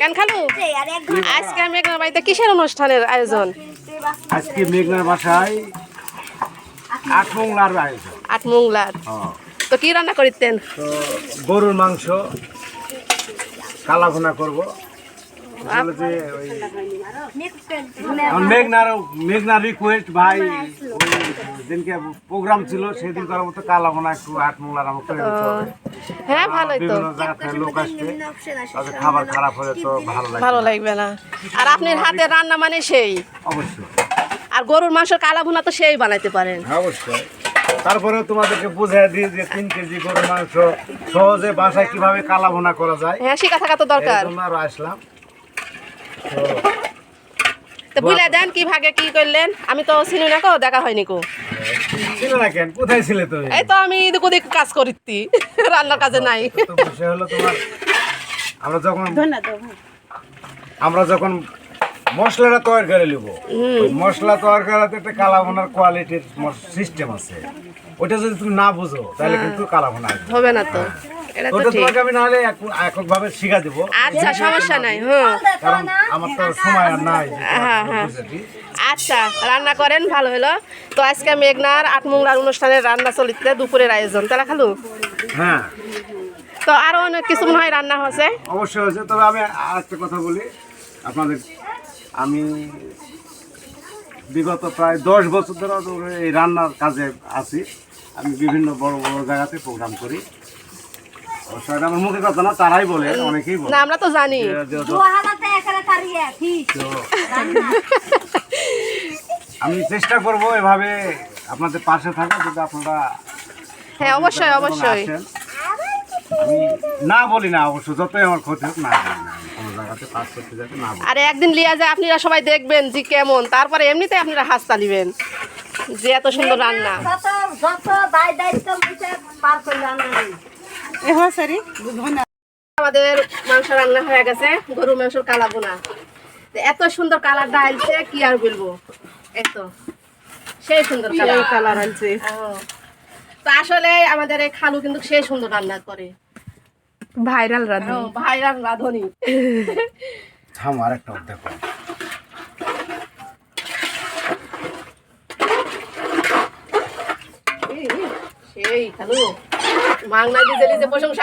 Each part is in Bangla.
কেন খালু? আজকে একবার বাড়িতে কিসের অনুষ্ঠানের আয়োজন? আজকে মেঘনার বাসায় আট মোংলার আয়োজন। আট মোংলার। হ্যাঁ। তো কি রান্না করিতেন? গরুর মাংস কালা ভুনা করব মেঘনার মেঘনার রিকোয়েস্ট ভাই ওই দিনকে প্রোগ্রাম ছিল সেদিন করার মতো কালা ভুনা একটু আট মোংলার হবে। হ্যাঁ ভালোই তো। বিভিন্ন জায়গা থেকে লোক আসবে তাদের খাবার খারাপ হলে তো ভালো লাগে ভালো লাগবে না। আর আপনার হাতে রান্না মানে সেই? অবশ্যই। আর গরুর মাংসের কালা ভুনা তো সেই বানাইতে পারেন। হ্যাঁ, অবশ্যই। তারপরে তোমাদেরকে বুঝিয়ে দিই যে তিন কেজি গরুর মাংস সহজে বাসায় কীভাবে কালা ভুনা করা যায়। হ্যাঁ শিখা থাকা তো দরকার। এই আসলাম। তো তো বুঝলে দেন কি ভাগে কি করলেন? আমি তো চিনি না কো দেখা হয়নি কো। ছিল না কেন? কোথায় ছিলে তুমি? এই তো আমি এদিক ওদিক কাজ করিতি রান্নার কাজে নাই। তো বিষয় হলো তোমার আমরা যখন আমরা যখন মশলাটা তৈরি করে নিব মশলা তৈরি করাতে একটা কালা ভুনার কোয়ালিটির সিস্টেম আছে। ওটা যদি তুমি না বুঝো তাহলে কিন্তু কালা ভুনা হবে না তো। এটা তো ঠিক। আমি নাহলে এক- এককভাবে শিখা দেবো। আচ্ছা সমস্যা নাই হ্যাঁ কারণ আমার তো সময় আর নাই হ্যাঁ, হ্যাঁ। আচ্ছা রান্না করেন ভালো হলো। তো আজকে মেঘনার আটমোংলার অনুষ্ঠানের রান্না চলিতে দুপুরের আয়োজন। তাহলে খালু? হ্যাঁ। তো আরও অনেক কিছু মনে হয় রান্না হচ্ছে অবশ্যই হয়েছে। তবে আমি আর একটা কথা বলি। আপনাদের আমি বিগত প্রায় দশ বছর ধরে এই রান্নার কাজে আছি। আমি বিভিন্ন বড় বড় জায়গাতে প্রোগ্রাম করি। আমার মুখে কথা না তারাই বলে অনেকেই বলে। না আমরা তো জানি। আমি চেষ্টা করব এভাবে আপনাদের পাশে থাকা যদি আপনারা হ্যাঁ অবশ্যই অবশ্যই। আমি না বলি না অবশ্য যতই আমার ক্ষতি হোক না বলি আরে একদিন লিয়া যায় আপনারা সবাই দেখবেন যে কেমন। তারপরে এমনিতে আপনারা হাসতা নিবেন যে এত সুন্দর রান্না। আমাদের মাংস রান্না হয়ে গেছে গরু মাংসের কালা বোনা। এত সুন্দর কালার ডালছে কি আর বলব? এত। সেই সুন্দর কালার। কালার আনছে তো আসলে আমাদের এই খালু কিন্তু সেই সুন্দর রান্না করে। ভাইরাল রাধুনি। ভাইরাল রাধুনি। থাম আর একটা দেখো সেই খালু। দিয়ে যে প্রশংসা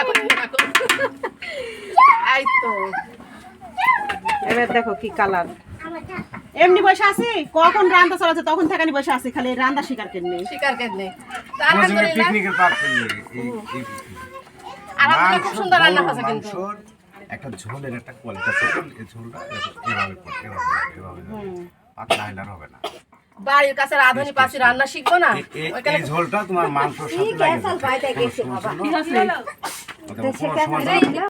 এই তো। এবার দেখো কি কালার। এমনি বসে আছি কখন রান্না চলেছে তখন থেকে বসে আছি খালি রান্না শিকার কেন শিকার পিকনিকের এই আলহামদুলিল্লাহ খুব সুন্দর রান্না হয়েছে কিন্তু। একটা ঝোলের একটা কোয়ালিটি আছে। এই ঝোলটা এভাবে এভাবে এভাবে পাতলা হলে আর হবে না। বাড়ির কাছে রাধুনি পাশে রান্না শিখব না? এই- ঝোলটা তোমার মাংস সাথে লাগে